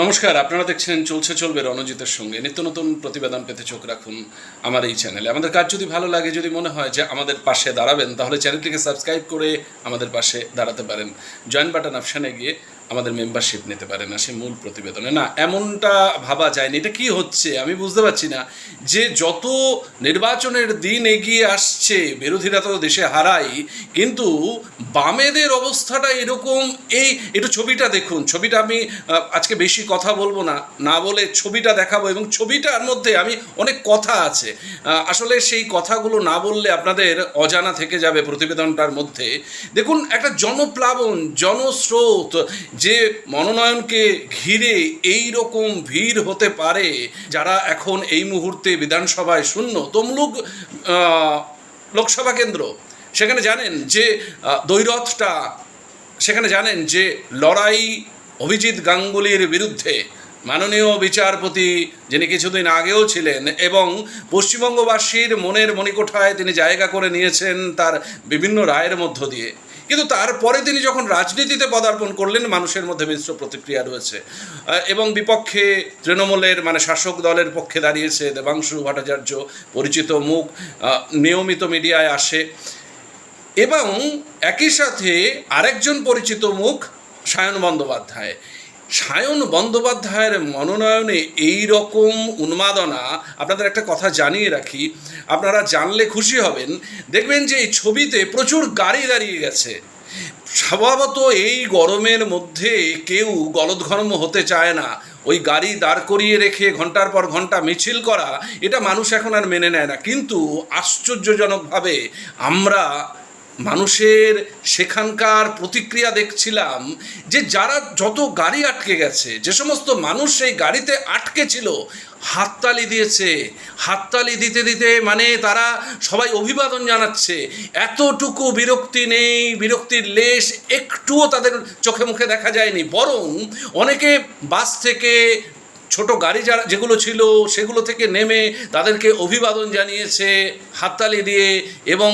নমস্কার, আপনারা দেখছেন চলছে চলবে রণজিতের সঙ্গে। নিত্য নতুন প্রতিবেদন পেতে চোখ রাখুন আমার এই চ্যানেলে। আমাদের কাজ যদি ভালো লাগে, যদি মনে হয় যে আমাদের পাশে দাঁড়াবেন, তাহলে চ্যানেলটিকে সাবস্ক্রাইব করে আমাদের পাশে দাঁড়াতে পারেন। জয়েন বাটন অপশানে গিয়ে আমাদের মেম্বারশিপ নিতে পারে না, সে মূল প্রতিবেদনে। না, এমনটা ভাবা যায়নি। এটা কি হচ্ছে? আমি বুঝতে পারছি না। যে যত নির্বাচনের দিন এগিয়ে আসছে, বিরোধীরা তো দেশে হারাই কিন্তু বামেদের অবস্থাটা এরকম এই, একটু ছবিটা দেখুন। ছবিটা আমি আজকে বেশি কথা বলব না না বলে ছবিটা দেখাবো এবং ছবিটার মধ্যে আমি অনেক কথা আছে। আসলে সেই কথাগুলো না বললে আপনাদের অজানা থেকে যাবে প্রতিবেদনটার মধ্যে। দেখুন, একটা জনপ্লাবন, জনস্রোত যে মনোনয়নকে ঘিরে এই রকম ভিড় হতে পারে যারা এখন এই মুহূর্তে বিধানসভায় শূন্য তমলুক লোকসভা কেন্দ্র সেখানে জানেন যে আহ, দ্বৈরথটা সেখানে জানেন যে লড়াই অভিজিৎ গাঙ্গুলির বিরুদ্ধে মাননীয় বিচারপতি যিনি কিছুদিন আগেও ছিলেন এবং পশ্চিমবঙ্গবাসীর মনের মণিকোঠায় তিনি জায়গা করে নিয়েছেন তার বিভিন্ন রায়ের মধ্য দিয়ে। কিন্তু তারপরে তিনি যখন রাজনীতিতে পদার্পণ করলেন, মানুষের মধ্যে মিশ্র প্রতিক্রিয়া রয়েছে। এবং বিপক্ষে তৃণমূলের মানে শাসক দলের পক্ষে দাঁড়িয়েছে দেবাংশু ভট্টাচার্য, পরিচিত মুখ নিয়মিত মিডিয়ায় আসে। এবং একই সাথে আরেকজন পরিচিত মুখ, সায়ন বন্দ্যোপাধ্যায়। সায়ন বন্দ্যোপাধ্যায়ের মনোনয়নে এই রকম উন্মাদনা, আপনাদের একটা কথা জানিয়ে রাখি, আপনারা জানলে খুশি হবেন। দেখবেন যে এই ছবিতে প্রচুর গাড়ি দাঁড়িয়ে গেছে। স্বভাবত এই গরমের মধ্যে কেউ গলদঘর্ম হতে চায় না। ওই গাড়ি দাঁড় করিয়ে রেখে ঘণ্টার পর ঘণ্টা মিছিল করা, এটা মানুষ এখন আর মেনে নেয় না। কিন্তু আশ্চর্যজনকভাবে আমরা মানুষের সেখানকার প্রতিক্রিয়া দেখছিলাম যে যারা যত গাড়ি আটকে গেছে, যে সমস্ত মানুষ সেই গাড়িতে আটকে ছিল, হাততালি দিয়েছে। হাততালি দিতে দিতে মানে তারা সবাই অভিবাদন জানাচ্ছে। এতটুকু বিরক্তি নেই, বিরক্তির লেশ একটুও তাদের চোখে মুখে দেখা যায়নি। বরং অনেকে বাস থেকে ছোট গাড়ি যারা যেগুলো ছিল, সেগুলো থেকে নেমে তাদেরকে অভিবাদন জানিয়েছে, হাততালি দিয়ে এবং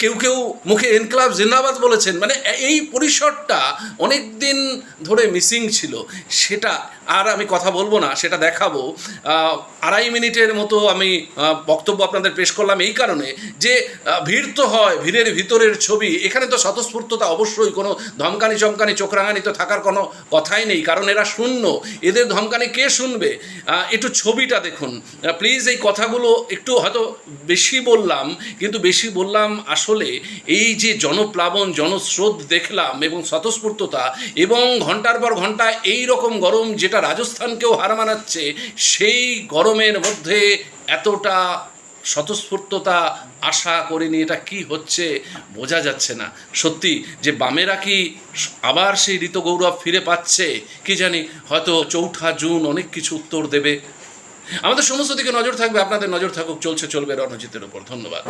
কেউ কেউ মুখে এনক্লাব জিন্দাবাদ বলেছেন। মানে এই পরিসরটা অনেক দিন ধরে মিসিং ছিল। সেটা আর আমি কথা বলব না, সেটা দেখাবো। আড়াই মিনিটের মতো আমি বক্তব্য আপনাদের পেশ করলাম এই কারণে যে ভিড় তো হয়, ভিড়ের ভিতরের ছবি, এখানে তো স্বতঃস্ফূর্ততা অবশ্যই কোনো ধমকানি চমকানি চোখ রাঙানি তো থাকার কোনো কথাই নেই, কারণ এরা শূন্য। এদের ধমকানি কে শুনবে। একটু ছবিটা দেখুন। প্লিজ এই কথাগুলো একটু হয়তো বেশি বললাম, কিন্তু বেশি বললাম আসলে এই যে জনপ্লাবন, জনস্রোত দেখলাম এবং স্বতঃস্ফূর্ততা এবং ঘণ্টার পর ঘণ্টা এই রকম গরম যেটা রাজস্থানকেও হার মানাচ্ছে, সেই গরমের মধ্যে এতটা স্বতঃস্ফূর্ততা আশা করিনি এটা কি হচ্ছে, বোঝা যাচ্ছে না। সত্যি, যে বামেরা কি আবার সেই ঋত গৌরব ফিরে পাচ্ছে, কি জানি, হয়তো চৌঠা জুন অনেক কিছু উত্তর দেবে। আমাদের সমস্ত দিকে নজর থাকবে, আপনাদের নজর থাকুক, চলছে, চলবে রণজিতের উপর। ধন্যবাদ।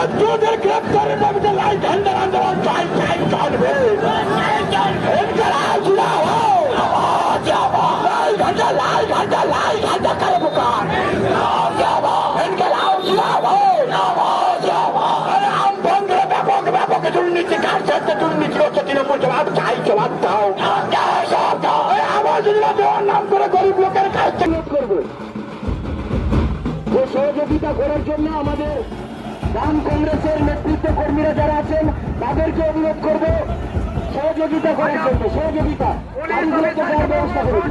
শত্রুদের গ্রেপ্তারের দাবিতে লাই ঝান্ডার আন্দোলন চাই চাই চলবে। লাল ঝান্ডা লাল ঝান্ডা লাল ঝান্ডা কালো বুকার দুর্নীতি কার সাথে দুর্নীতি বাম কংগ্রেসের নেতৃত্ব কর্মীরা যারা আছেন তাদেরকে অনুরোধ করব সহযোগিতা করার জন্য সহযোগিতা। ব্যবস্থা করুন।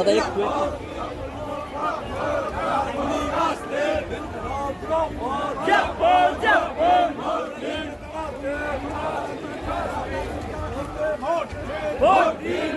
ভোট দিন ভোট